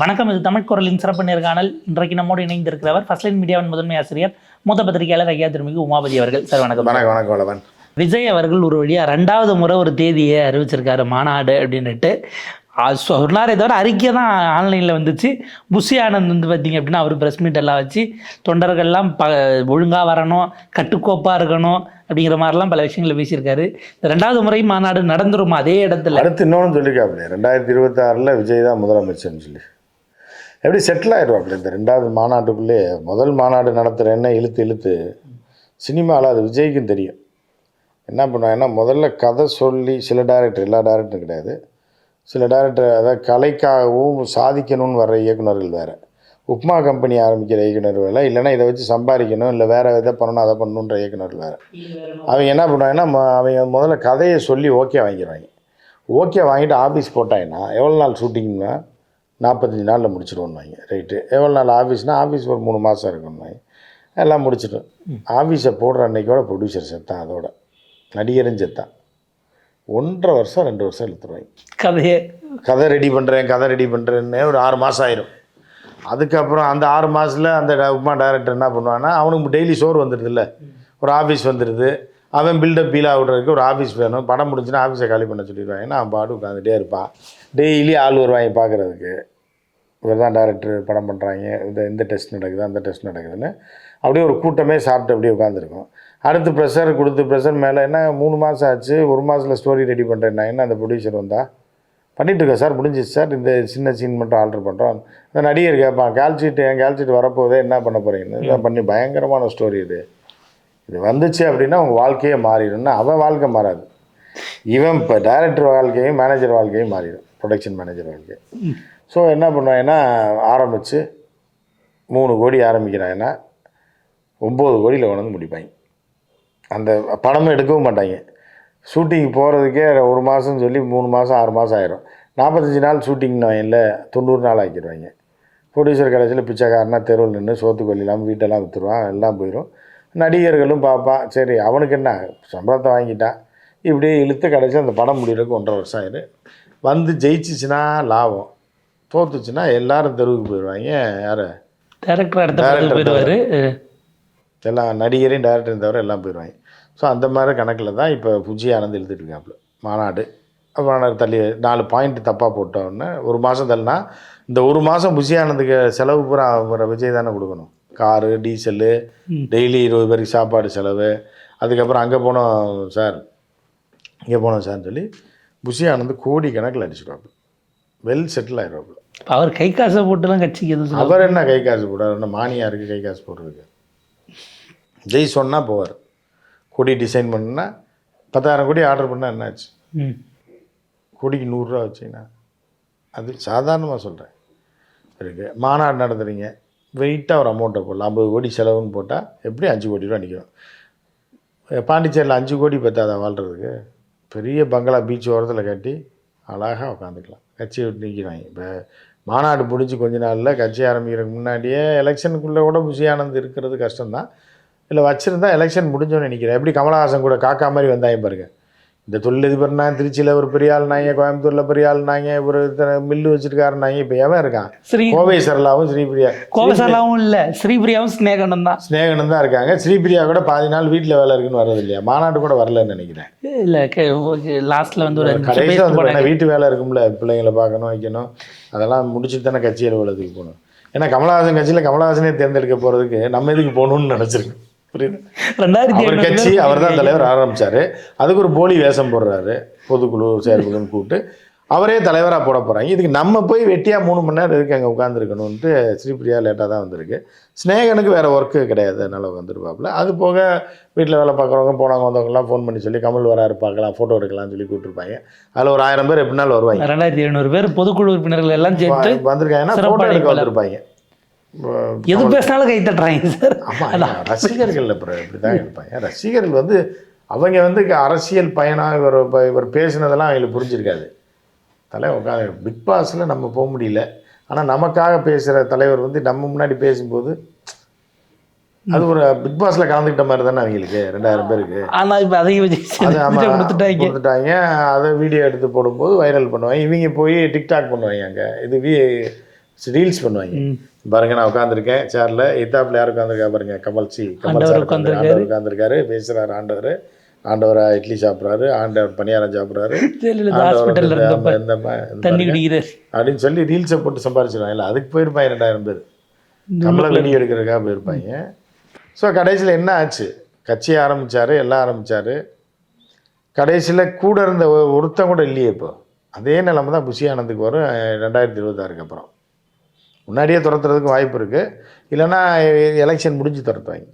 வணக்கம் இது தமிழ் குரலின் சிறப்பு நேர்காணல். இன்றைக்கு நம்மோடு இணைந்திருக்கிறவர் ஃபர்ஸ்ட் லைன் மீடியாவின் முதன்மை ஆசிரியர் மூத்த பத்திரிகையாளர் ஐயா திருமிகு உமாபதி அவர்கள். சார் வணக்கம். வணக்கம் வணக்கம் வளவன். விஜய் அவர்கள் ஒரு வழியாக ரெண்டாவது முறை ஒரு தேதியை அறிவிச்சிருக்காரு மாநாடு அப்படின்னுட்டு. அது சொன்னாரே தவிர அறிக்கை தான் ஆன்லைனில் வந்துச்சு. புஷி ஆனந்த் வந்து பார்த்தீங்க அப்படின்னா அவர் ப்ரெஸ் மீட் எல்லாம் வச்சு தொண்டர்கள்லாம் ப ஒழுங்காக வரணும் கட்டுக்கோப்பாக இருக்கணும் அப்படிங்கிற மாதிரிலாம் பல விஷயங்களை பேசியிருக்காரு. ரெண்டாவது முறை மாநாடு நடந்துருமா? அதே இடத்துல. அடுத்து இன்னொன்று சொல்லியிருக்காப்புல ரெண்டாயிரத்தி இருபத்தாறில் விஜய் தான் முதலமைச்சர்னு சொல்லி. எப்படி செட்டில் ஆயிடுவாப்புல இந்த ரெண்டாவது மாநாட்டுக்குள்ளே? முதல் மாநாடு நடத்துகிறேன்னு இழுத்து இழுத்து சினிமாவில் அது விஜய்க்கும் தெரியும். என்ன பண்ணுவாங்கன்னா முதல்ல கதை சொல்லி சில டேரக்டர் எல்லா டேரக்டரும் கிடையாது. சில டேரக்டர் அதாவது கலைக்காகவும் சாதிக்கணும்னு வர்ற இயக்குனர்கள் வேறு. உப்மா கம்பெனி ஆரம்பிக்கிற இயக்குனர் வேலை இல்லைன்னா இதை வச்சு சம்பாதிக்கணும். இல்லை வேறு இதை பண்ணணும் அதை பண்ணணுன்ற இயக்குனர் வேறு. அவங்க என்ன பண்ணுவாங்கன்னா அவங்க முதல்ல கதையை சொல்லி ஓகே வாங்கிடுவாங்க. ஓகே வாங்கிட்டு ஆஃபீஸ் போட்டாங்கன்னா எவ்வளோ நாள் ஷூட்டிங்னா நாற்பத்தஞ்சு நாளில் முடிச்சிடுவோம்னாங்க ரைட்டு எவ்வளோ நாள் ஆஃபீஸ்னால் ஆஃபீஸ் ஒரு மூணு மாதம் இருக்கணும்னாங்க எல்லாம் முடிச்சிட்டோம் ஆஃபீஸை போடுற அன்னைக்கோட ப்ரொடியூசர் செத்தான் அதோட. நடிகரும் செத்தான். ஒன்றரை வருஷம் ரெண்டு வருஷம் இழுத்துருவாங்க கதையே. கதை ரெடி பண்ணுறேன் கதை ரெடி பண்ணுறேன்னு ஒரு ஆறு மாதம் ஆயிரும். அதுக்கப்புறம் அந்த ஆறு மாதத்தில் அந்த உப்மா டைரக்டர் என்ன பண்ணுவான்னா அவனுக்கு டெய்லி சோறு வந்துடுது இல்லை ஒரு ஆஃபீஸ் வந்துடுது. அவன் பில்டப் பீலாக விடுறதுக்கு ஒரு ஆஃபீஸ் வேணும். படம் முடிஞ்சுன்னா ஆஃபீஸை காலி பண்ண சொல்லிடுவாங்க. நான் பாடு உட்காந்துட்டே இருப்பான் டெய்லி ஆள் வருவாங்க பார்க்குறதுக்கு. இவர் தான் டேரக்டர் படம் பண்ணுறாங்க இந்த இந்த டெஸ்ட் நடக்குது அந்த டெஸ்ட் நடக்குதுன்னு அப்படியே ஒரு கூட்டமே சாப்பிட்டு அப்படியே உட்காந்துருக்கும் அடுத்து ப்ரெஷர் கொடுத்து ப்ரெஷர் மேலே என்ன மூணு மாதம் ஆச்சு. ஒரு மாதத்தில் ஸ்டோரி ரெடி பண்ணுறேன்னா என்ன அந்த ப்ரொடியூசர் வந்தால் பண்ணிட்டு இருக்கேன் சார் முடிஞ்சிச்சு சார். இந்த சின்ன சீன் மட்டும் ஆல்டர் பண்ணுறோம் அந்த நடிகர் கேட்பான் கால்ஷீட் என் கால்ஷீட் வரப்போதே என்ன பண்ண போகிறீங்கன்னு பண்ணி பயங்கரமான ஸ்டோரி இது. இது வந்துச்சு அப்படின்னா உங்கள் வாழ்க்கையே மாறிடும்னா அவன் வாழ்க்கை மாறாது. இவன் இப்போ டைரக்டர் வாழ்க்கையும் மேனேஜர் வாழ்க்கையும் மாறிடும் ப்ரொடக்ஷன் மேனேஜர் வாழ்க்கை. ஸோ என்ன பண்ணுவாங்கன்னா ஆரம்பித்து மூணு கோடி ஆரம்பிக்கிறாங்கன்னா ஒம்பது கோடியில் கொண்டு வந்து முடிப்பாங்க. அந்த படமும் எடுக்கவும் மாட்டாங்க. ஷூட்டிங் போகிறதுக்கே ஒரு மாதம் சொல்லி மூணு மாதம் ஆறு மாதம் ஆயிரும். நாற்பத்தஞ்சு நாள் ஷூட்டிங்னு இல்லை தொண்ணூறு நாள் ஆக்கிடுவாங்க. ப்ரொடியூசர் கடைசியில் பிச்சைக்காரனா தெருவில் நின்று சோத்துக்கொல்லி இல்லாமல் வீட்டெல்லாம் விற்றுருவான் எல்லாம் போயிடும் நடிகர்களும் பார்ப்பான் சரி அவனுக்கு என்ன? சம்பளத்தை வாங்கிட்டான் இப்படியே இழுத்து கடைசி அந்த படம் முடியறதுக்கு ஒன்றரை வருஷம் ஆயிரும் வந்து ஜெயிச்சிச்சுன்னா லாபம். தோத்துச்சுன்னா எல்லாரும் தெருவுக்கு போயிடுவாங்க. யார்? டேரக்டர் போயிடுவாரு. எல்லாம் நடிகரையும் டேரக்டரையும் தவிர எல்லாம் போயிடுவாங்க. ஸோ அந்த மாதிரி கணக்கில் தான் இப்போ புஜி ஆனந்த் எழுதிட்டு இருக்காப்புல மாநாடு மாநாடு தள்ளி நாலு பாயிண்ட் தப்பாக போட்டோன்னே ஒரு மாதம் தள்ளினா இந்த ஒரு மாதம் புஜி ஆனந்துக்கு செலவு பூரா விஜய் தானே கொடுக்கணும். Car diesel. டெய்லி இருபது பேருக்கு சாப்பாடு செலவு. அதுக்கப்புறம் அங்கே போனோம் சார். இங்கே போனோம் சார்னு சொல்லி புஷி ஆனந்த் கோடி கணக்கில் அடிச்சிடுவாப்புல வெல் செட்டில் ஆயிடுவாப்புல. அவர் கை காசை போட்டுலாம் கட்சிக்கு எதுவும் அவர் என்ன கை காசு போடுறாரு என்ன மானியா இருக்குது கை காசு போடுறதுக்கு? ஜெய் சொன்னால் போவார். கொடி டிசைன் பண்ணுன்னா பத்தாயிரம் கோடி ஆர்டர் பண்ணால் என்னாச்சு கொடிக்கு நூறுரூவா வச்சிங்கன்னா அது சாதாரணமாக சொல்கிறேன் இருக்கு. மாநாடு நடத்துறீங்க. வெயிட்டாக ஒரு அமௌண்ட்டை போடலாம். ஐம்பது கோடி செலவுன்னு போட்டால் எப்படி அஞ்சு கோடி ரூபா நிற்கிறோம் பாண்டிச்சேரியில் அஞ்சு கோடி பத்தாதா வாழ்கிறதுக்கு பெரிய பங்களா பீச் ஓரத்தில் கட்டி அழகாக உட்காந்துக்கலாம் கட்சி விட்டு நிற்கிறாங்க இப்போ மாநாடு முடிஞ்சு கொஞ்ச நாளில் கட்சி ஆரம்பிக்கிறதுக்கு முன்னாடியே எலெக்ஷனுக்குள்ளே கூட புஷி ஆனந்த் இருக்கிறது கஷ்டம்தான். இல்லை வச்சுருந்தா எலெக்ஷன் முடிஞ்சோன்னு நினைக்கிறேன். எப்படி கமலஹாசன் கூட காக்கா மாதிரி வந்தாயும் பாருங்கள் இந்த தொழிலதிபர்னா திருச்சியில் ஒரு பெரிய ஆள்னாங்க கோயம்புத்தூரில் பெரிய ஆள்னாங்க ஒரு மில்லு வச்சுருக்காருனாங்க இப்போ எவன் இருக்கான்? ஸ்ரீ கோவை சரளாவும் ஸ்ரீபிரியா. கோவசாலாவும் இல்லை ஸ்ரீபிரியாவும் ஸ்னேகனும் தான். ஸ்நேகனும் தான் இருக்காங்க. ஸ்ரீபிரியா கூட பாதி நாள் வீட்டில் வேலை இருக்குன்னு வர்றது இல்லையா? மாநாடு கூட வரலன்னு நினைக்கிறேன். இல்லை லாஸ்ட்ல வந்து ஒரு கடைசியில் வந்து வீட்டு வேலை இருக்கும்ல பிள்ளைங்களை பார்க்கணும் வைக்கணும். அதெல்லாம் முடிச்சுட்டு தானே கட்சி அலுவலகத்துக்கு போகணும். ஏன்னா கமலஹாசன் கட்சியில் கமலஹாசனே தேர்ந்தெடுக்க போகிறதுக்கு நம்ம எதுக்கு போகணும்னு நினச்சிருக்கோம். புரியுது? ரெண்டாயிரத்தி அவர் கட்சி அவர் தான் தலைவர் ஆரம்பிச்சாரு. அதுக்கு ஒரு போலி வேஷம் போடுறாரு. பொதுக்குழு செயற்குழுன்னு கூப்பிட்டு. அவரே தலைவராக போட போகிறாங்க இதுக்கு நம்ம போய் வெட்டியாக மூணு மணி நேரம் இருக்கு அங்கே உட்காந்துருக்கணுன்ட்டு ஸ்ரீபிரியா லேட்டாக தான் வந்திருக்கு. ஸ்னேகனுக்கு வேறு ஒர்க்கு கிடையாது. அதனால் வந்துருப்பாப்புல. அது போக வீட்டில் வேலை பார்க்குறவங்க போனவங்க வந்தவங்கலாம் ஃபோன் பண்ணி சொல்லி கமல் வராரு பார்க்கலாம் ஃபோட்டோ எடுக்கலாம்னு சொல்லி கூப்பிட்டுருப்பாங்க. அதில் ஒரு ஆயிரம் பேர் எப்படினாலும் வருவாங்க. ரெண்டாயிரத்தி எழுநூறு பேர் பொதுக்குழு உறுப்பினர்கள் எல்லாம் சேர்த்து வந்திருக்காங்கன்னா ஃபோட்டோ எடுக்க. வந்திருப்பாங்க. எது பேசினாலும் கை தட்டுறாங்க சார். ஆமாம் ரசிகர்கள் அப்புறம் இப்படி தான் இருப்பாங்க ரசிகர்கள் வந்து அவங்க வந்து அரசியல் பயணம் இவர் இவர் பேசினதெல்லாம் அவங்களுக்கு புரிஞ்சிருக்காது. தலைவர் உட்காந்து பிக் பாஸில் நம்ம போக முடியல. ஆனால் நமக்காக பேசுகிற தலைவர் வந்து நம்ம முன்னாடி பேசும்போது அது ஒரு பிக் பாஸில் கலந்துக்கிட்ட மாதிரி தானே அவங்களுக்கு ரெண்டாயிரம் பேருக்கு. ஆனா இப்ப அது கொடுத்துட்டாங்க. அதை வீடியோ எடுத்து போடும்போது வைரல் பண்ணுவாங்க. இவங்க போய் டிக்டாக் பண்ணுவாங்க அங்கே. இது வி ரீல்ஸ் பண்ணுவாங்க. பாருங்க நான் உட்காந்துருக்கேன் சேர்ல எத்தாப்புல யார் உட்காந்துருக்கா பாருங்க கமல் சி கமல் சார். ஆண்டவர் உட்காந்துருக்காரு பேசுறாரு ஆண்டவர். ஆண்டவரா இட்லி சாப்பிட்றாரு ஆண்டவர் பணியாரம் சாப்பிட்றாரு. அப்படின்னு சொல்லி ரீல்ஸை போட்டு சம்பாரிச்சிருவாங்க. இல்லை அதுக்கு போயிருப்பாங்க ரெண்டாயிரம் பேர்? நம்மளை வீடியோ எடுக்கிறதுக்காக போயிருப்பாங்க. ஸோ கடைசியில் என்ன ஆச்சு? கட்சி ஆரம்பிச்சாரு எல்லாம் ஆரம்பிச்சாரு. கடைசியில் கூட இருந்த ஒருத்தன் கூட இல்லையே இப்போ. அதே நிலைமை தான் புஷி ஆனந்துக்கு வரும் ரெண்டாயிரத்தி இருபத்தாறுக்கு அப்புறம். முன்னாடியே துரத்துறதுக்கு வாய்ப்பு இருக்குது இல்லைன்னா எலெக்ஷன் முடிஞ்சு துரத்துவாங்க.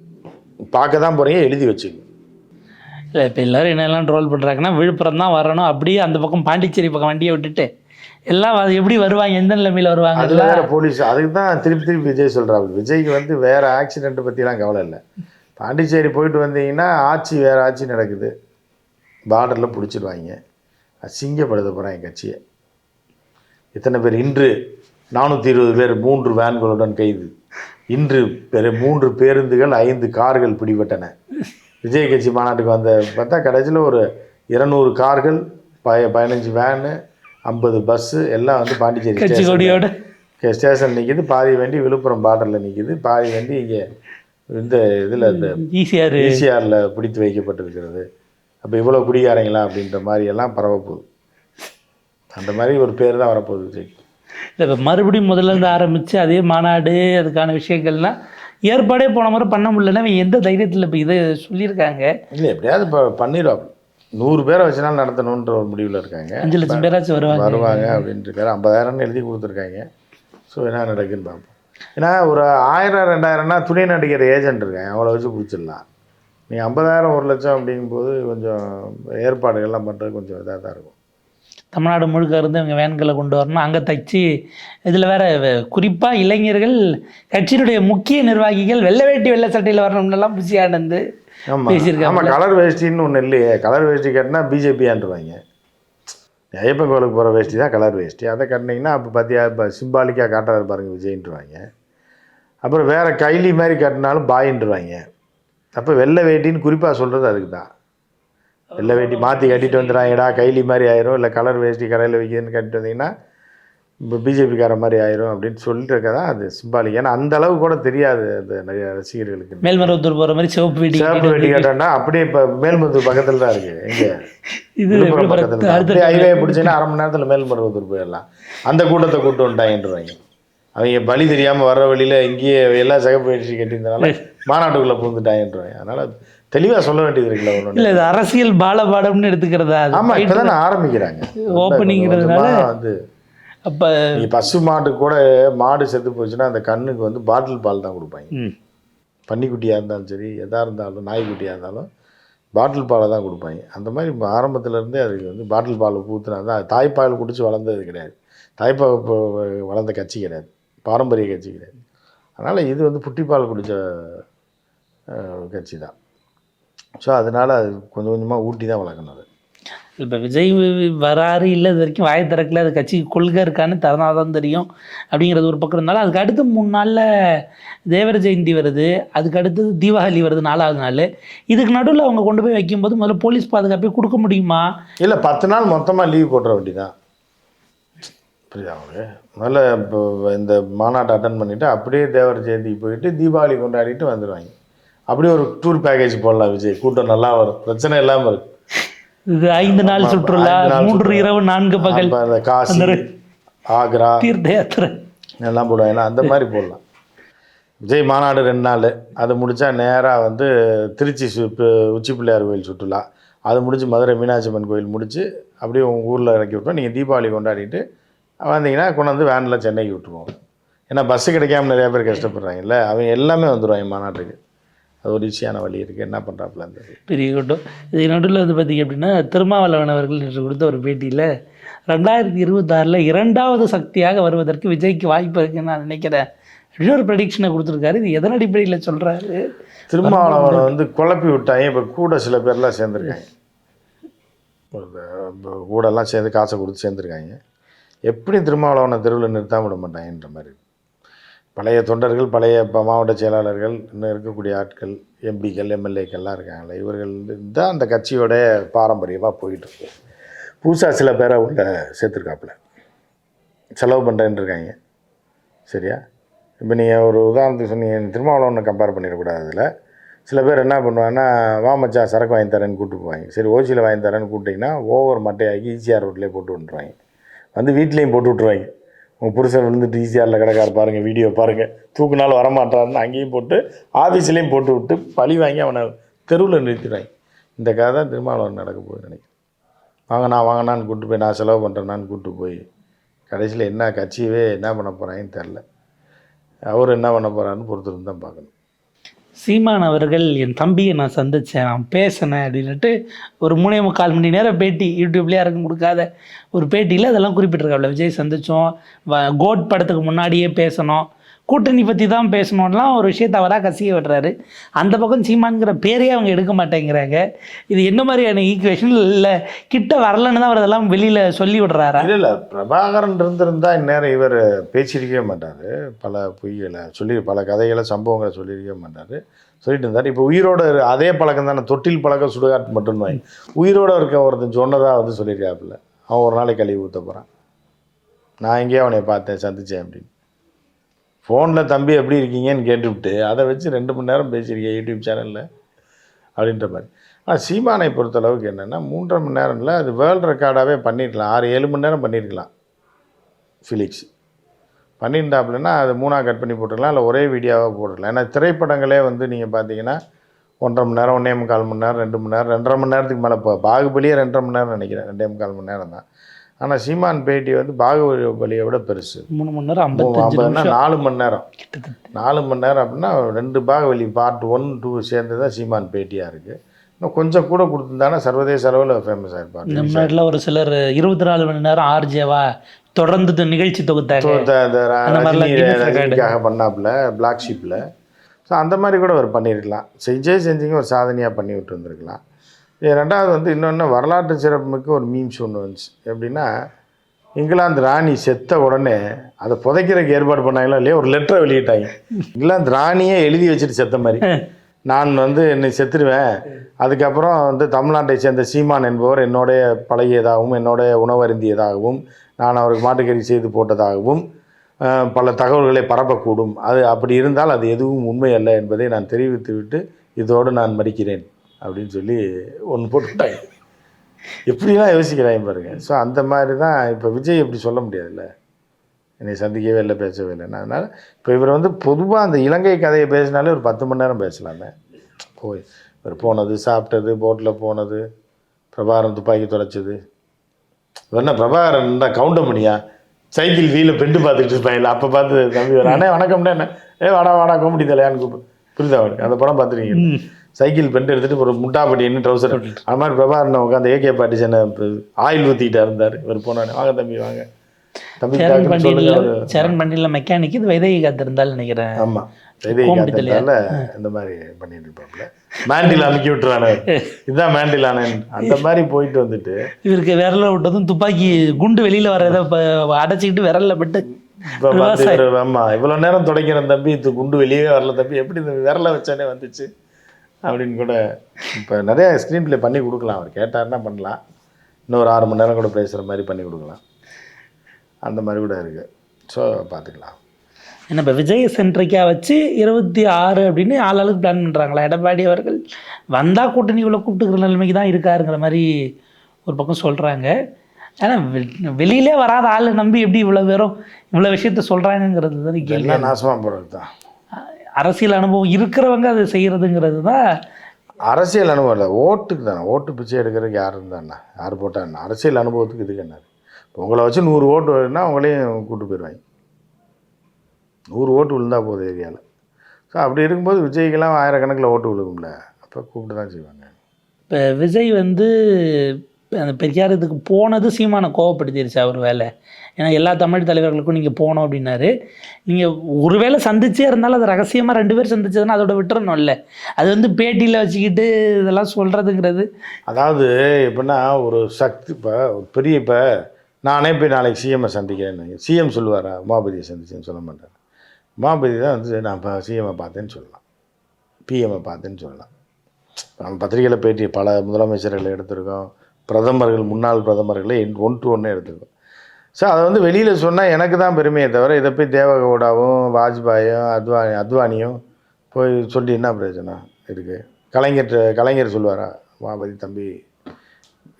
பார்க்க தான் போகிறீங்க எழுதி வச்சுங்க இல்லை இப்போ எல்லாரும் என்னெல்லாம் ட்ரோல் பண்ணுறாங்கன்னா விழுப்புரம் தான் வரணும். அப்படியே அந்த பக்கம் பாண்டிச்சேரி பக்கம் வண்டியை விட்டுட்டு எல்லாம் அது எப்படி வருவாங்க எந்த நிலைமையில் வருவாங்க அதில் வேற போலீஸ் அதுக்கு தான் திருப்பி திருப்பி விஜய் சொல்கிறாரு விஜய்க்கு வந்து வேற ஆக்சிடென்ட்டை பற்றிலாம் கவலை இல்லை. பாண்டிச்சேரி போயிட்டு வந்தீங்கன்னா ஆட்சி வேற ஆட்சி நடக்குது. பார்டரில் பிடிச்சிடுவாங்க அசிங்கப்படுத்த போகிறாங்க கட்சியை. இத்தனை பேர் இன்று நானூற்றி இருபது பேர் மூன்று வேன்களுடன் கைது. இன்று பெரு மூன்று பேருந்துகள் ஐந்து கார்கள் பிடிபட்டன. விஜய் கட்சி மாநாட்டுக்கு வந்த பார்த்தா கடைசியில் ஒரு இருநூறு கார்கள் பய பதினஞ்சு வேனு ஐம்பது பஸ்ஸு எல்லாம் வந்து பாண்டிச்சேரி ஸ்டேஷன் நிற்கிது பாதி வண்டி விழுப்புரம் பார்டரில் நிற்கிது பாதி வண்டி இங்கே இந்த இதில் இந்த ஈஸியார் ஈசிஆரில் பிடித்து வைக்கப்பட்டிருக்கிறது. அப்போ இவ்வளோ குடிகாரங்களா அப்படின்ற மாதிரி எல்லாம் பரவப்போகுது. அந்த மாதிரி ஒரு பேர் தான் வரப்போகுது விஜய்க்கு. இப்போ மறுபடியும் முதல்ல இருந்து ஆரம்பித்து அதே மாநாடு அதுக்கான விஷயங்கள்லாம் ஏற்பாடே போன முறை பண்ண முடியலன்னா இவங்க எந்த தைரியத்தில் இப்போ இதை சொல்லியிருக்காங்க? இல்லை எப்படியாவது இப்போ பண்ணிடுவாங்க. நூறு பேரை வச்சுனாலும் நடத்தணுன்ற ஒரு முடிவில் இருக்காங்க. அஞ்சு லட்சம் பேராச்சும் வருவாங்க. வருவாங்க அப்படின்ட்டு இருக்காரு ஐம்பதாயிரம்னு எழுதி கொடுத்துருக்காங்க. ஸோ என்ன நடக்குன்னு பார்ப்போம். ஏன்னா ஒரு ஆயிரம் ரெண்டாயிரம்னா துணை நடிகர் ஏஜென்ட் இருக்காங்க அவங்கள வச்சு பிடிச்சிடலாம். நீங்கள் ஐம்பதாயிரம் ஒரு லட்சம் அப்படிங்கும்போது கொஞ்சம் ஏற்பாடுகள்லாம் பண்ணுறது கொஞ்சம் இதாக தான் இருக்கும். தமிழ்நாடு முழுக்க இருந்து இவங்க வேன்களை கொண்டு வரணும். அங்கே தச்சு இதில் வேற குறிப்பாக இளைஞர்கள் கட்சியினுடைய முக்கிய நிர்வாகிகள் வெள்ளை வேட்டி வெள்ளை சட்டையில் வரணும்னெல்லாம் புசி ஆனந்து ஆமாம் பேசியிருக்காங்க. ஆமாம் கலர் வேஷ்டின்னு ஒன்று இல்லையே. கலர் வேஷ்டி கட்டினா பிஜேபியான்ருவாங்க ஐயப்பன் கோயிலுக்கு போகிற வேஷ்டி தான் கலர் வேஷ்டி. அதை கட்டினீங்கன்னா அப்போ பார்த்தியா இப்போ சிம்பாலிக்காக காட்டுறாரு பாருங்க விஜய்ன்ட்டுருவாங்க அப்புறம் வேறு கைலி மாதிரி கட்டினாலும் பாயின்ட்டுருவாங்க அப்போ வெள்ளை வேட்டின்னு குறிப்பாக சொல்கிறது அதுக்கு தான் வெள்ளை வேட்டி மாற்றி கட்டிட்டு வந்துடுறாங்கடா கைலி மாதிரி ஆயிரும் இல்லை கலர் வேஷ்டி கடையில் வைக்கிறதுன்னு கட்டிட்டு வந்தீங்கன்னா இப்போ பிஜேபிக்கார மாதிரி ஆயிரும் அப்படின்னு சொல்லிட்டு இருக்க தான் அது சிம்பாலிக் ஏன்னா அந்த அளவு கூட தெரியாது அந்த நிறைய ரசிகர்களுக்கு. மேல்மருவத்தூர் போகிற மாதிரி சிவப்பு வேட்டி சிவப்பு வெட்டி கேட்டோம்னா அப்படியே இப்போ மேல்மருவத்தூர் பக்கத்தில் தான் இருக்கு. எங்க இது பக்கத்தில். அடுத்த ஹைவே பிடிச்சிங்கன்னா அரை மணி நேரத்தில் மேல்மருவத்தூர் போயிடலாம். அந்த கூட்டத்தை கூட்டு வந்துட்டாங்கன்றாங்க அவங்க வழி தெரியாமல் வர்ற வழியில் இங்கேயே எல்லாம் சிகப்பு வேட்டி கட்டியிருந்தனால மாநாட்டுக்குள்ளே பூந்துட்டாங்கன்றாங்க அதனால தெளிவாக சொல்ல வேண்டியது இருக்குல்ல இல்லை இது அரசியல் பாலபாடம்னு எடுத்துக்கிறதா? ஆமாம் இப்போ தானே ஆரம்பிக்கிறாங்க. ஓப்பனிங்கிறதுனால வந்து அப்போ பசு மாட்டுக்கு கூட மாடு செத்து போச்சுன்னா அந்த கண்ணுக்கு வந்து பாட்டில் பால் தான் கொடுப்பாங்க. பன்னிக்குட்டியாக இருந்தாலும் சரி எதாக இருந்தாலும் நாய்க்குட்டியாக இருந்தாலும் பாட்டில் பாலை தான் கொடுப்பாங்க. அந்த மாதிரி இப்ப ஆரம்பத்துல இருந்தே அதுக்கு வந்து பாட்டில் பால் ஊற்றுனா தான் தாய்ப்பால் குடிச்சு வளர்ந்தது கிடையாது. தாய்ப்பால் வளர்ந்த கட்சி கிடையாது. பாரம்பரிய கட்சி கிடையாது. அதனால் இது வந்து புட்டிப்பால் குடித்த கட்சி தான். ஸோ அதனால் அது கொஞ்சம் கொஞ்சமாக ஊட்டி தான் வளர்க்கணும் அது. இப்போ விஜய் வராரு இல்லை இது வரைக்கும் வாயை திறக்கல அது கட்சி கொள்கை இருக்கான்னு தரனா தான் தெரியும் அப்படிங்கிறது ஒரு பக்கம் இருந்தாலும் அதுக்கு அடுத்து மூணு நாளில் தேவர ஜெயந்தி வருது அதுக்கு அடுத்தது தீபாவளி வருது நாலாவது நாள். இதுக்கு நடுவில் அவங்க கொண்டு போய் வைக்கும்போது முதல்ல போலீஸ் பாதுகாப்பே கொடுக்க முடியுமா? இல்லை பத்து நாள் மொத்தமாக லீவ் போட்டுற வேண்டி தான் புரியுதா உங்களுக்கு? முதல்ல இப்போ இந்த மாநாட்டை அட்டன் பண்ணிவிட்டு அப்படியே தேவர் ஜெயந்திக்கு போயிட்டு தீபாவளி கொண்டாடிட்டு வந்துடுவாங்க அப்படியே ஒரு டூர் பேக்கேஜ் போடலாம் விஜய். கூட்டம் நல்லா வரும். பிரச்சனை இல்லாமல் இருக்கும் இது ஐந்து நாள் சுற்றுலா மூன்று. இரவு நான்கு பகல். காசி ஆக்ரா தீர்த்த யாத்திரை. எல்லாம் போடுவாங்க. அந்த மாதிரி போடலாம். விஜய் மாநாடு ரெண்டு நாள். அது முடித்தா நேராக வந்து திருச்சி சு உச்சி பிள்ளையார் கோயில் சுற்றுலா. அது முடிச்சு மதுரை மீனாட்சி அம்மன் கோயில் முடிச்சு அப்படியே உங்கள் ஊரில் இறக்கி விட்டோம் நீங்கள் தீபாவளி கொண்டாடிட்டு வந்தீங்கன்னா கொண்டு வந்து வேனில் சென்னைக்கு விட்டுருவோம். ஏன்னா பஸ்ஸு கிடைக்காம நிறைய பேர் கஷ்டப்படுறாங்கல்ல. அவங்க எல்லாமே வந்துடுவாங்க மாநாட்டுக்கு. அது ஒரு ஈஸியான வழி இருக்குது என்ன பண்ணுறாப்புல அந்த பெரிய கூட்டம் இது நடுவில் வந்து பார்த்திங்க அப்படின்னா திருமாவளவன் அவர்கள் நேற்று கொடுத்த ஒரு பேட்டியில் ரெண்டாயிரத்தி இருபத்தாறில் இரண்டாவது சக்தியாக வருவதற்கு விஜய்க்கு வாய்ப்பு இருக்குன்னு நான் நினைக்கிறேன். அப்படின்னு ஒரு ப்ரெடிக்ஷனை கொடுத்துருக்காரு. இது எதன் அடிப்படையில் சொல்கிறாரு திருமாவளவனை வந்து குழப்பி விட்டாங்க. இப்போ கூட சில பேர்லாம் சேர்ந்துருக்காங்க. கூடலாம் சேர்ந்து காசை கொடுத்து சேர்ந்துருக்காங்க. எப்படி திருமாவளவனை தெருவில் நிறுத்தாம விட மாட்டாங்கன்ற மாதிரி பழைய தொண்டர்கள் பழைய இப்போ மாவட்ட செயலாளர்கள் இன்னும் இருக்கக்கூடிய ஆட்கள் எம்பிக்கள் எம்எல்ஏக்கள்லாம் இருக்காங்கல்ல இவர்கள் தான் அந்த கட்சியோட பாரம்பரியமாக போயிட்டுருக்கு புதுசாக சில பேரை உள்ள சேர்த்துருக்காப்புல. செலவு பண்ணுறேன்னு இருக்காங்க. சரியா? இப்போ நீங்கள் ஒரு உதாரணத்துக்கு சொன்னீங்க திருமாவளவனை கம்பேர் பண்ணிடக்கூடாது அதில். சில பேர் என்ன பண்ணுவாங்கன்னா வாமச்சா சரக்கு வாங்கி தரேன்னு கூப்பிட்டு போவாங்க. சரி ஓசியில் வாங்கி தரேன்னு கூப்பிட்டிங்கன்னா ஓவர் மட்டையாக்கி ஈசிஆர் ரோட்லேயே போட்டு விட்டுருவாங்க வந்து வீட்லேயும் போட்டு விட்ருவாங்க உங்கள் புருஷன் விழுந்துட்டு டிசிஆரில் கிடக்காரு பாருங்கள் வீடியோ பாருங்கள் தூக்குனாலும் வரமாட்டாருன்னு அங்கேயும் போட்டு ஆஃபீஸ்லேயும் போட்டு விட்டு பழி வாங்கி அவனை தெருவில் நிறுத்திடுவாங்க இந்த கதை தான் திருமாவளவன் நடக்க போகுது நினைக்கிறேன். வாங்கண்ணா வாங்கண்ணான்னு கூப்பிட்டு போய் நான் செலவு பண்ணுறேன்னான்னு கூப்பிட்டு போய். கடைசியில் என்ன கட்சியவே என்ன பண்ண போகிறாங்கன்னு தெரில அவர் என்ன பண்ண போகிறான்னு பொறுத்திருந்து தான் பார்க்கணும். சீமான் அவர்கள் என் தம்பியை நான் சந்தித்தேன் நான் பேசினேன் அப்படின்னுட்டு ஒரு மூணே முக்கால் மணி நேரம் பேட்டி யூடியூப்லேயே யாருக்கும் கொடுக்காத ஒரு பேட்டியில் அதெல்லாம் குறிப்பிட்டிருக்காப்ல. விஜய் சந்தித்தோம் கோட் படத்துக்கு முன்னாடியே பேசணும். கூட்டணி பற்றி தான் பேசணும்லாம் ஒரு விஷயத்தை அவராக கசிய விடுறாரு. அந்த பக்கம் சீமான்ங்கிற பேரே அவங்க எடுக்க மாட்டேங்கிறாங்க. இது என்ன மாதிரியான ஈக்குவேஷன் இல்லை கிட்ட வரலன்னு தான் அவர் அதெல்லாம் வெளியில் சொல்லி விடுறாரா? இல்லை இல்லை. பிரபாகரன் இருந்திருந்தால் இந்நேரம் இவர் பேசியிருக்கவே மாட்டார். பல பொய்களை சொல்லி பல கதைகளை சம்பவங்களை சொல்லியிருக்கவே மாட்டார். சொல்லிட்டு இருந்தார். இப்போ உயிரோட அதே பழக்கம் தானே. தொட்டில் பழக்கம் சுடுகாட்டு மட்டும் வாங்கி. உயிரோட இருக்க ஒருத்தன் சொன்னதாக வந்து சொல்லியிருக்காப்புல. அவன் ஒரு நாளைக்கு கழுவி ஊற்ற போகிறான் நான் எங்கேயோ அவனை பார்த்தேன் சந்திச்சேன் அப்படின்னு. ஃபோனில் தம்பி எப்படி இருக்கீங்கன்னு கேட்டுவிட்டு அதை வச்சு ரெண்டு மணி நேரம் பேசியிருக்கேன் யூடியூப் சேனலில்? அப்படின்ற மாதிரி. ஆனால் சீமானை பொறுத்தளவுக்கு என்னென்னா மூன்றரை மணி நேரம்ல அது வேர்ல்டு ரெக்கார்டாகவே பண்ணிருக்கலாம். ஆறு ஏழு மணி நேரம் பண்ணியிருக்கலாம் ஃபிலிக்ஸ் பண்ணியிருந்தாப்புலன்னா அது மூணாக கட் பண்ணி போட்டுக்கலாம் இல்லை ஒரே வீடியோவாக போட்டுக்கலாம். ஏன்னா திரைப்படங்களே வந்து நீங்கள் பார்த்தீங்கன்னா ஒன்றரை மணி நேரம் ஒன்றே முக்கால் மணி நேரம் ரெண்டு மணி நேரம் ரெண்டரை மணி நேரத்துக்கு மேலே இப்போ பாகுபலியே ரெண்டரை மணி நேரம் நினைக்கிறேன். ரெண்டே முக்கால் மணி நேரம் தான். ஆனால் சீமான் பேட்டி வந்து பாகுபலியை விட பெருசு. மூணு மணி நேரம் நிமிஷம். நாலு மணி நேரம். நாலு மணி நேரம் அப்படின்னா ரெண்டு பாகவலி பார்ட் ஒன் டூ சேர்ந்து தான் சீமான் பேட்டியாக இருக்குது இன்னும் கொஞ்சம் கூட கொடுத்துருந்தாங்கன்னா சர்வதேச அளவில் ஃபேமஸ் இந்த ஆயிருப்பார் முன்னாடிலாம் ஒரு சிலர் இருபத்தி நாலு மணி நேரம் ஆர்ஜேவா தொடர்ந்து நிகழ்ச்சி தொகுத்தாங்க பண்ணாப்புல பிளாக் ஷீப்பில் ஸோ அந்த மாதிரி கூட அவர் பண்ணியிருக்கலாம் செஞ்சே செஞ்சீங்க ஒரு சாதனையாக பண்ணி விட்டு வந்திருக்கலாம். இது ரெண்டாவது வந்து இன்னொன்று வரலாற்று சிறப்புமிக்க ஒரு மீம்ஸ் ஒன்று வந்துச்சு. எப்படின்னா இங்கிலாந்து ராணி செத்த உடனே அதை புதைக்கிறதுக்கு ஏற்பாடு பண்ணாங்களா இல்லையா? ஒரு லெட்டரை வெளியிட்டாங்க. இங்கிலாந்து ராணியே எழுதி வச்சுட்டு செத்த மாதிரி. நான் வந்து என்னை செத்துருவேன். அதுக்கப்புறம் வந்து தமிழ்நாட்டை சேர்ந்த சீமான் என்பவர் என்னோடைய பழகியதாகவும் என்னோடைய உணவருந்தியதாகவும் நான் அவருக்கு மாட்டுக்கறி செய்து போட்டதாகவும் பல தகவல்களை பரப்பக்கூடும். அது அப்படி இருந்தால் அது எதுவும் உண்மை அல்ல என்பதை நான் தெரிவித்துவிட்டு இதோடு நான் மறிக்கிறேன் அப்படின்னு சொல்லி ஒன்று போட்டுட்டாங்க எப்படிலாம் யோசிக்கிறாங்க பாருங்க. ஸோ அந்த மாதிரி தான் இப்போ விஜய் எப்படி சொல்ல முடியாதுல்ல. என்னை சந்திக்கவே இல்லை பேசவே இல்லைன்னு. அதனால் இப்போ இவர் வந்து பொதுவாக அந்த இலங்கை கதையை பேசினாலே ஒரு பத்து மணி நேரம் பேசலாமே. போய் இவர் போனது சாப்பிட்டது போட்டில் போனது பிரபாகரன் துப்பாக்கி தொலைச்சது. என்ன பிரபாகரன் தான் பண்ணியா சைக்கிள் வீல பெண்டு பார்த்துட்டு இருப்பாங்கல்ல அப்போ பார்த்து தம்பி வர அண்ணே வணக்கம்னா என்ன? ஏ வாடா வாடா கோமடி தலையான்னு கூப்பிடு. புரியுதா அந்த படம் பார்த்துருக்கீங்க சைக்கிள் பெண்டு எடுத்துட்டு ஒரு முட்டாப்பட்டி என்ன ட்ரௌசர் அது மாதிரி பிரபாகரன் உட்காந்து ஏகே பாட்டிஷனை ஆயில் ஊற்றிக்கிட்டா இருந்தார். இவர் போனானே வாங்க தம்பி வாங்க. தம்பி சரண் பண்டியில். சரண் பண்டியில் மெக்கானிக் இது வைதகி காத்திருந்தால் நினைக்கிறேன். ஆமா. இதை கோமடி காத்ததால இந்த மாதிரி பண்ணிட்டு இருப்பாப்புல. மேண்டில் அமுக்கி விட்டுறானே இதுதான் மேண்டில் ஆனேன் அந்த மாதிரி போயிட்டு வந்துட்டு இவருக்கு விரல விட்டதும் துப்பாக்கி குண்டு வெளியில வர்றதை ப- அடைச்சிக்கிட்டு விரல்ல பட்டு ஆமா இவ்வளோ நேரம் துடைக்கிற தம்பி இது குண்டு வெளியே வரல தம்பி. எப்படி விரல வச்சானே வந்துச்சு? அப்படின்னு கூட இப்போ நிறைய ஸ்க்ரீன் ப்ளே பண்ணி கொடுக்கலாம். அவர் கேட்டாருன்னா பண்ணலாம். இன்னும் ஒரு ஆறு மணி நேரம் கூட பேசுகிற மாதிரி பண்ணி கொடுக்கலாம். அந்த மாதிரி கூட இருக்குது ஸோ பார்த்துக்கலாம். என்ன இப்போ விஜய் சென்ட்ரிக்கா வச்சு இருபத்தி ஆறு அப்படின்னு ஆளாளுக்கு பிளான் பண்ணுறாங்களா எடப்பாடி அவர்கள் வந்தால் கூட்டணிக்குள்ளே கூப்பிட்டுக்கிற நிலைமைக்கு தான் இருக்காருங்கிற மாதிரி ஒரு பக்கம் சொல்கிறாங்க ஆனால் வெளியிலே வராத ஆளை நம்பி எப்படி இவ்வளோ பேரும் இவ்வளோ விஷயத்த சொல்கிறாங்கங்கிறது தான் நாசமாக போகிறது தான் அரசியல் அனுபவம் இருக்கிறவங்க அதை செய்கிறதுங்கிறது தான் அரசியல் அனுபவம் இல்லை. ஓட்டுக்கு தானே. ஓட்டு பிச்சை எடுக்கிறதுக்கு யார் இருந்தாண்ணா யார் போட்டா என்ன? அரசியல் அனுபவத்துக்கு இதுக்கு என்ன? இப்போ உங்களை வச்சு நூறு ஓட்டு வருதுன்னா உங்களையும் கூட்டு போயிடுவாங்க. நூறு ஓட்டு விழுந்தா போகுது ஏரியாவில் ஸோ அப்படி இருக்கும்போது விஜய்க்கெல்லாம் ஆயிரக்கணக்கில் ஓட்டு விழுகும்ல. அப்போ கூப்பிட்டு தான் செய்வாங்க. இப்போ விஜய் வந்து அந்த பெரியார் இதுக்கு போனது சீமானை கோவப்படுத்திருச்சு அவர் வேலை. ஏன்னா எல்லா தமிழ் தலைவர்களுக்கும் நீங்கள் போகணும் அப்படின்னாரு. நீங்கள் ஒருவேளை சந்திச்சே இருந்தாலும் அது ரகசியமாக ரெண்டு பேர் சந்திச்சதுன்னா அதோட விட்டுறணும்ல. அது வந்து பேட்டியில் வச்சுக்கிட்டு இதெல்லாம் சொல்கிறதுங்கிறது அதாவது எப்படின்னா ஒரு சக்தி இப்போ ஒரு பெரிய இப்போ நானே போய் நாளைக்கு சிஎம்ஐ சந்திக்கிறேன். சிஎம் சொல்லுவாரா? உமாபதியை சந்திச்சேன்னு சொல்ல மாட்டார். உமாபதி தான் வந்து நான் இப்போ சிஎம்ஐ பார்த்தேன்னு சொல்லலாம். பிஎம்ஐ பார்த்தேன்னு சொல்லலாம். நம்ம பத்திரிகையில் பேட்டி பல முதலமைச்சர்களை எடுத்திருக்கோம். பிரதமர்கள் முன்னாள் பிரதமர்களை ஒன் டு ஒன்று எடுத்திருக்கோம். ஸோ அதை வந்து வெளியில் சொன்னால் எனக்கு தான் பெருமையே தவிர இதை போய் தேவகவுடாவும் வாஜ்பாயும் அத்வானி அத்வானியும் போய் சொல்லி என்ன பிரயோஜனம் இருக்குது கலைஞர் கலைஞர் சொல்லுவாரா மாபதி தம்பி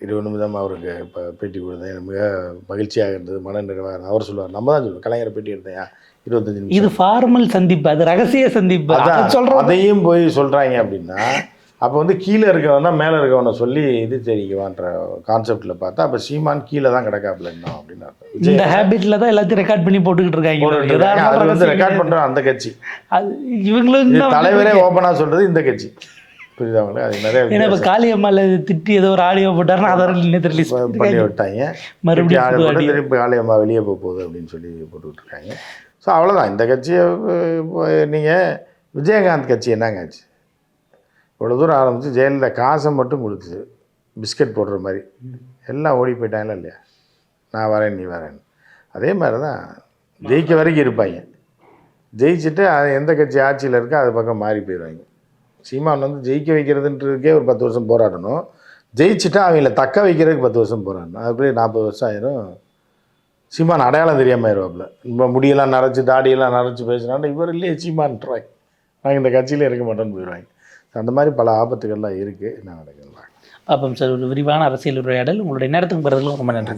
இருபது நிமிடம் அவருக்கு இப்போ பேட்டி கொடுத்தேன் மிக மகிழ்ச்சியாக இருந்தது மன நிறைவாக அவர் சொல்லுவார் நம்ம தான் சொல்லுவோம் கலைஞரை பேட்டி எடுத்தேன் இருபத்தஞ்சு நிமிஷம். இது ஃபார்மல் சந்திப்பு அது ரகசிய சந்திப்பு அதை அதான் அதையும் போய் சொல்கிறாங்க அப்படின்னா அப்போ வந்து கீழே இருக்கவன் தான் மேலே இருக்கவனை சொல்லி இது தெரிவிக்குவான்ற கான்செப்டில் பார்த்தா அப்போ சீமான் கீழே தான் கிடக்காப்புல இன்னும் அப்படின்னு இந்த ஹேபிட்ல தான் எல்லாத்தையும் ரெக்கார்ட் பண்ணி போட்டுக்கிட்டு இருக்காங்க. அது வந்து ரெக்கார்ட் பண்ணுறோம் அந்த கட்சி. அது இவங்களும் தலைவரே ஓப்பனாக சொல்கிறது இந்த கட்சி. புரியுதா உங்களுக்கு? அது நிறைய ஏன்னா இப்போ காளியம்மால திட்டி ஏதோ ஒரு ஆடியோ போட்டாருன்னா அதை நேற்று ரிலீஸ் பண்ணி விட்டாங்க மறுபடியும். திருப்பி காளியம்மா வெளியே போக போகுது அப்படின்னு சொல்லி போட்டுக்கிட்டு இருக்காங்க. ஸோ அவ்வளோதான் இந்த கட்சியை நீங்கள் விஜயகாந்த் கட்சி என்னங்க ஆச்சு? இவ்வளோ தூரம் ஆரம்பித்து ஜெயலலிதா காசை மட்டும் கொடுத்துச்சு. பிஸ்கட் போடுற மாதிரி. எல்லாம் ஓடி போயிட்டாங்களா இல்லையா? நான் வரேன் நீ வரேன்னு அதே மாதிரி தான் ஜெயிக்க வரைக்கும் இருப்பாங்க. ஜெயிச்சுட்டு அது எந்த கட்சி ஆட்சியில் இருக்கோ அது பக்கம் மாறி போயிடுவாங்க. சீமான் வந்து ஜெயிக்க வைக்கிறதுன்றதுக்கே ஒரு பத்து வருஷம் போராடணும். ஜெயிச்சுட்டா அவங்கள தக்க வைக்கிறதுக்கு பத்து வருஷம் போராடணும். அது நாற்பது வருஷம் ஆயிரும். சீமான் அடையாளம் தெரியாமல் ஆயிடுவாப்புல. இப்போ முடியெல்லாம் நரைச்சி தாடியெல்லாம் நரைச்சி பேசுனான்னு இவர் இல்லையே சீமான்றாங்க நாங்கள் இந்த கட்சியிலே இருக்க மாட்டோம்னு போயிடுவாங்க. அந்த மாதிரி பல ஆபத்துகள்லாம் இருக்குது என்ன நடக்குதுலாம் பார்ப்போம் சார் ஒரு விரிவான அரசியல் உரையாடல். உங்களுடைய நேரத்துக்கு பிறகு ரொம்ப நன்றி